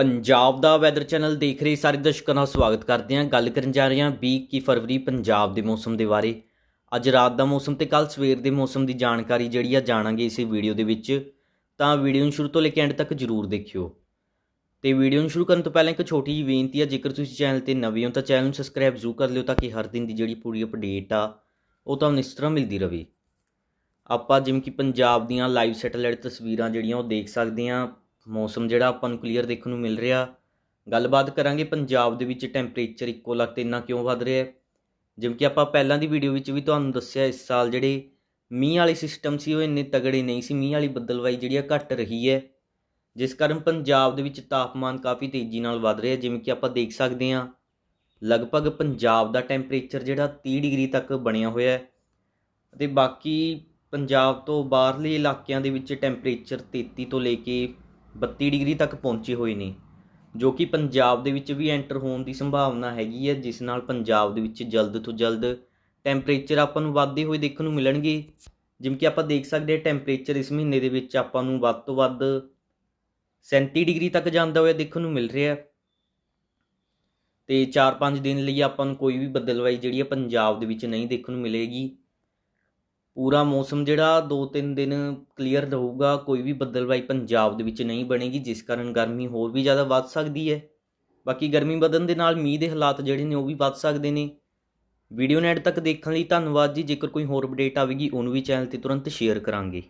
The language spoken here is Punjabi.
ਪੰਜਾਬ ਦਾ ਵੈਦਰ ਚੈਨਲ ਦੇਖ ਰਹੇ ਸਾਰੇ ਦਰਸ਼ਕਾਂ ਦਾ ਸਵਾਗਤ ਕਰਦੇ ਹਾਂ। ਗੱਲ ਕਰਨ ਜਾ ਰਹੇ ਹਾਂ 20 21 ਫਰਵਰੀ ਪੰਜਾਬ ਦੇ ਮੌਸਮ ਦੇ ਬਾਰੇ। ਅੱਜ ਰਾਤ ਦਾ ਮੌਸਮ ਤੇ ਕੱਲ ਸਵੇਰ ਦੇ ਮੌਸਮ ਦੀ ਜਾਣਕਾਰੀ ਜਿਹੜੀ ਆ ਜਾਣਾਂਗੇ ਇਸੇ ਵੀਡੀਓ ਦੇ ਵਿੱਚ। ਤਾਂ ਵੀਡੀਓ ਨੂੰ ਸ਼ੁਰੂ ਤੋਂ ਲੈ ਕੇ ਐਂਡ ਤੱਕ ਜਰੂਰ ਦੇਖਿਓ। ਤੇ ਵੀਡੀਓ ਨੂੰ ਸ਼ੁਰੂ ਕਰਨ ਤੋਂ ਪਹਿਲਾਂ ਇੱਕ ਛੋਟੀ ਜਿਹੀ ਬੇਨਤੀ ਆ, ਜੇਕਰ ਤੁਸੀਂ ਚੈਨਲ ਤੇ ਨਵੇਂ ਹੋ ਤਾਂ ਚੈਨਲ ਨੂੰ ਸਬਸਕ੍ਰਾਈਬ ਜ਼ਰੂਰ ਕਰ ਲਿਓ ਤਾਂ ਕਿ ਹਰ ਦਿਨ ਦੀ ਜਿਹੜੀ ਪੂਰੀ ਅਪਡੇਟ ਆ, ਉਹ ਤੁਹਾਨੂੰ ਇਸ ਤਰ੍ਹਾਂ ਮਿਲਦੀ ਰਹੇ ਆਪਾਂ ਜਿਵੇਂ ਕਿ ਪੰਜਾਬ ਦੀਆਂ ਲਾਈਵ ਸੈਟੇਲਾਈਟ ਤਸਵੀਰਾਂ ਜਿਹੜੀਆਂ ਉਹ ਦੇਖ ਸਕਦੇ ਹਾਂ। ਮੌਸਮ ਜਿਹੜਾ ਆਪਾਂ ਨੂੰ ਕਲੀਅਰ ਦੇਖਣ ਨੂੰ ਮਿਲ ਰਿਹਾ। ਗੱਲਬਾਤ ਕਰਾਂਗੇ ਪੰਜਾਬ ਦੇ ਵਿੱਚ ਟੈਂਪਰੇਚਰ ਇੱਕੋ ਲੱਖ ਤੇ ਇੰਨਾ ਕਿਉਂ ਵੱਧ ਰਿਹਾ ਹੈ। ਜਿਵੇਂ ਕਿ ਆਪਾਂ ਪਹਿਲਾਂ ਦੀ ਵੀਡੀਓ ਵਿੱਚ ਵੀ ਤੁਹਾਨੂੰ ਦੱਸਿਆ, ਇਸ ਸਾਲ ਜਿਹੜੇ ਮੀਂਹ ਵਾਲੇ ਸਿਸਟਮ ਸੀ, ਉਹ ਇੰਨੇ ਤਗੜੇ ਨਹੀਂ ਸੀ। ਮੀਂਹ ਵਾਲੀ ਬੱਦਲਵਾਈ ਜਿਹੜੀ ਆ ਘਟ ਰਹੀ ਹੈ। ਜਿਸ ਕਾਰਨ ਪੰਜਾਬ ਦੇ ਵਿੱਚ ਤਾਪਮਾਨ ਕਾਫੀ ਤੇਜ਼ੀ ਨਾਲ ਵੱਧ ਰਿਹਾ। ਜਿਵੇਂ ਕਿ ਆਪਾਂ ਦੇਖ ਸਕਦੇ ਹਾਂ, ਲਗਭਗ ਪੰਜਾਬ ਦਾ ਟੈਂਪਰੇਚਰ ਜਿਹੜਾ 30 ਡਿਗਰੀ ਤੱਕ ਬਣਿਆ ਹੋਇਆ ਹੈ। ਅਤੇ ਬਾਕੀ ਪੰਜਾਬ ਤੋਂ ਬਾਹਰਲੇ ਇਲਾਕਿਆਂ ਦੇ ਵਿੱਚ ਟੈਂਪਰੇਚਰ 33 ਤੋਂ ਲੈ ਕੇ 32 ਡਿਗਰੀ ਤੱਕ ਪਹੁੰਚੇ ਹੋਏ ਨੇ, ਜੋ ਕਿ ਪੰਜਾਬ ਦੇ ਵਿੱਚ ਵੀ ਐਂਟਰ ਹੋਣ ਦੀ ਸੰਭਾਵਨਾ ਹੈਗੀ ਹੈ, ਜਿਸ ਨਾਲ ਪੰਜਾਬ ਦੇ ਵਿੱਚ ਜਲਦ ਤੋਂ ਜਲਦ ਟੈਂਪਰੇਚਰ ਆਪਾਂ ਨੂੰ ਵੱਧਦੇ ਹੋਏ ਦੇਖਣ ਨੂੰ ਮਿਲਣਗੇ। ਜਿਵੇਂ ਕਿ ਆਪਾਂ ਦੇਖ ਸਕਦੇ ਹਾਂ, ਟੈਂਪਰੇਚਰ ਇਸ ਮਹੀਨੇ ਦੇ ਵਿੱਚ ਆਪਾਂ ਨੂੰ ਵੱਧ ਤੋਂ ਵੱਧ 37 ਡਿਗਰੀ ਤੱਕ ਜਾਂਦਾ ਹੋਇਆ ਦੇਖਣ ਨੂੰ ਮਿਲ ਰਿਹਾ। ਹੈ ਤੇ 4-5 ਦਿਨ ਲਈ ਆਪਾਂ ਨੂੰ ਕੋਈ ਵੀ ਬਦਲਵਾਈ ਜਿਹੜੀ ਹੈ, ਪੰਜਾਬ ਦੇ ਵਿੱਚ ਨਹੀਂ ਦੇਖਣ ਨੂੰ ਮਿਲੇਗੀ। ਪੂਰਾ ਮੌਸਮ ਜਿਹੜਾ 2-3 ਦਿਨ ਕਲੀਅਰ ਰਹੂਗਾ, ਕੋਈ ਵੀ ਬੱਦਲਵਾਈ ਪੰਜਾਬ ਦੇ ਵਿੱਚ ਨਹੀਂ ਬਣੇਗੀ, ਜਿਸ ਕਾਰਨ ਗਰਮੀ ਹੋਰ ਵੀ ਜ਼ਿਆਦਾ ਵੱਧ ਸਕਦੀ ਹੈ। ਬਾਕੀ ਗਰਮੀ ਵਧਣ ਦੇ ਨਾਲ ਮੀਂਹ ਦੇ ਹਾਲਾਤ ਜਿਹੜੇ ਨੇ ਉਹ ਵੀ ਵੱਧ ਸਕਦੇ ਨੇ। ਵੀਡੀਓ ਨੈਟ ਤੱਕ ਦੇਖਣ ਲਈ ਧੰਨਵਾਦ ਜੀ। ਜੇਕਰ ਕੋਈ ਹੋਰ ਅਪਡੇਟ ਆਵੇਗੀ, ਉਹਨੂੰ ਵੀ ਚੈਨਲ ਤੇ ਤੁਰੰਤ ਸ਼ੇਅਰ ਕਰਾਂਗੇ।